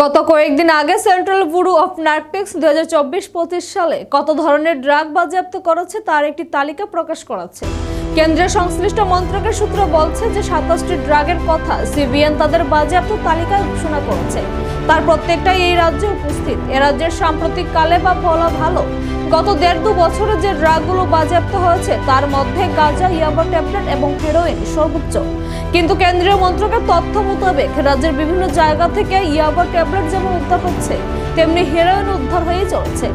গত কয়েকদিন আগে সেন্ট্রাল ব্যুরো অফ নার্কটিক্স দু হাজার সালে কত ধরনের ড্রাগ বাজেয়াপ্ত করেছে তার একটি তালিকা প্রকাশ করেছে। কেন্দ্রীয় সংশ্লিষ্ট মন্ত্রকের সূত্র বলছে যে সাতাশটি ড্রাগের কথা সিবিএন তাদের বাজেয়াপ্ত তালিকা ঘোষণা করেছে। তার প্রত্যেকটাই এই রাজ্যে উপস্থিত। এ রাজ্যের সাম্প্রতিক কালে বা বলা ভালো, গত দেড় দু বছরে যে ড্রাগগুলো বাজেয়াপ্ত হয়েছে, তার মধ্যে গাঁজা, ইয়াবা ট্যাবলেট এবং হেরোইন সর্বোচ্চ। কিন্তু কেন্দ্রীয় মন্ত্রকের তথ্য মোতাবেক রাজ্যের বিভিন্ন জায়গা থেকে ইয়াবা ট্যাবলেট যেমন উদ্ধার হচ্ছে, তেমনি হেরোইন উদ্ধার হয়ে চলছে।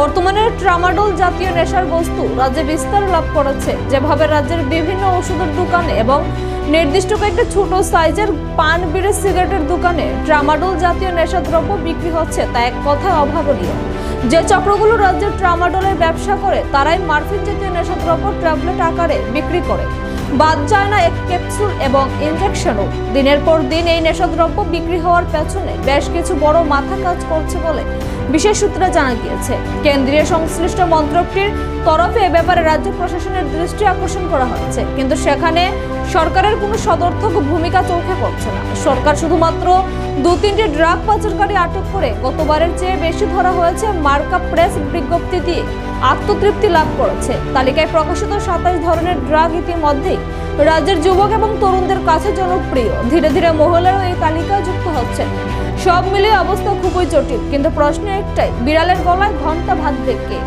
বর্তমানে ট্রামাডোল জাতীয় নেশার বস্তু রাজ্যে বিস্তার লাভ করেছে, যেভাবে রাজ্যের বিভিন্ন ওষুধের দোকানে এবং নির্দিষ্ট কয়েকটি ছোট সাইজের পান বিড়ি সিগারেটের দোকানে ট্রামাডোল জাতীয় নেশা নেশাদ্রব্য বিক্রি হচ্ছে, তা এক কথায় অভাবনীয়। যে চক্রগুলো রাজ্যের ট্রামাডোলের ব্যবসা করে, তারাই মার্ফিন জাতীয় নেশা নেশাদ্রব্য ট্যাবলেট আকারে বিক্রি করে। বাদ যায় না এক ক্যাপসুল এবং ইনজেকশনও। দিনের পর দিন এই নেশাদ্রব্য বিক্রি হওয়ার পেছনে বেশ কিছু বড় মাথা কাজ করছে বলে বিশেষ সূত্রে জানা গিয়েছে। কেন্দ্রীয় সংশ্লিষ্ট মন্ত্রকটির তরফে এ ব্যাপারে রাজ্য প্রশাসনের দৃষ্টি আকর্ষণ করা হয়েছে। কিন্তু সেখানে সরকারের কোনো সদর্থক ভূমিকা চোখে পড়ছে না। সরকার শুধুমাত্র দু তিনটি ড্রাগ পাচারকারী আটক করে গতবারের চেয়ে বেশি ধরা হয়েছে মার্কা প্রেস বিজ্ঞপ্তি দিয়ে। আত্মতৃপ্তি লাভ করেছে। তালিকায় প্রকাশিত সাতাশ ধরনের ড্রাগ ইতিমধ্যেই রাজ্যের যুবক এবং তরুণদের কাছে জনপ্রিয়। ধীরে ধীরে মহিলারও এই তালিকায় যুক্ত হচ্ছে সব মিলিয়ে অবস্থা খুবই জটিল। কিন্তু প্রশ্ন একটাই, বিড়ালের গলায় ঘণ্টা ভাত দেখে